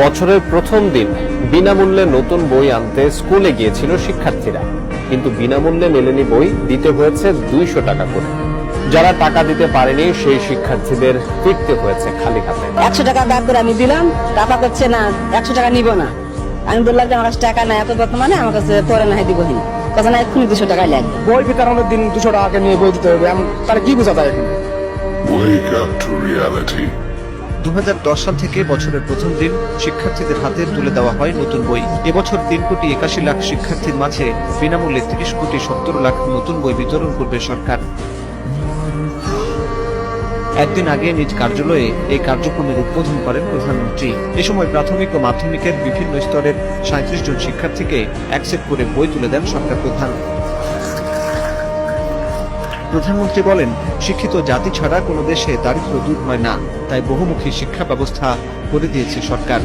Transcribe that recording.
বছরের প্রথম দিন বিনামূল্যে নতুন বই আনতে স্কুলে গিয়েছিল শিক্ষার্থীরা। কিন্তু বিনামূল্যে মেলেনি বই দিতে হয়েছে দুইশো টাকা করে। যারা টাকা দিতে পারেনি সেই শিক্ষার্থীদের ফিরতে হয়েছে খালি হাতে। একশো টাকা ব্যাগ করে আমি দিলাম টাকা করছে না একশো টাকা নিব না। আমি বললাম যে আমার কাছে টাকা নাই এত বর্তমানে আমার কাছে পরে না দিব হিন কথা না এক্ষুনি দুশো টাকায় লাগবে। বই বিতরণের দিন দুশো টাকা নিয়ে বই দিতে হবে। তাহলে কি বোঝা যায় এখন? Wake up to reality. দশ সাল থেকে বছরের প্রথম দিন শিক্ষার্থীদের হাতে তুলে দেওয়া হয় নতুন বই। এবছর তিন কোটি একাশি লাখ শিক্ষার্থীর মাঝে বিনামূল্যে তিরিশ কোটি সত্তর লাখ নতুন বই বিতরণ করবে সরকার। একদিন আগে নিজ কার্যালয়ে এই কার্যক্রমের উদ্বোধন করেন প্রধানমন্ত্রী। এ সময় প্রাথমিক ও মাধ্যমিকের বিভিন্ন স্তরের সাঁত্রিশ জন শিক্ষার্থীকে এক সেট করে বই তুলে দেন সরকার প্রধান। প্রধানমন্ত্রী বলেন, শিক্ষিত জাতি ছাড়া কোনো দেশে দারিদ্র দূর হয় না, তাই বহুমুখী শিক্ষা ব্যবস্থা করে দিয়েছে সরকার।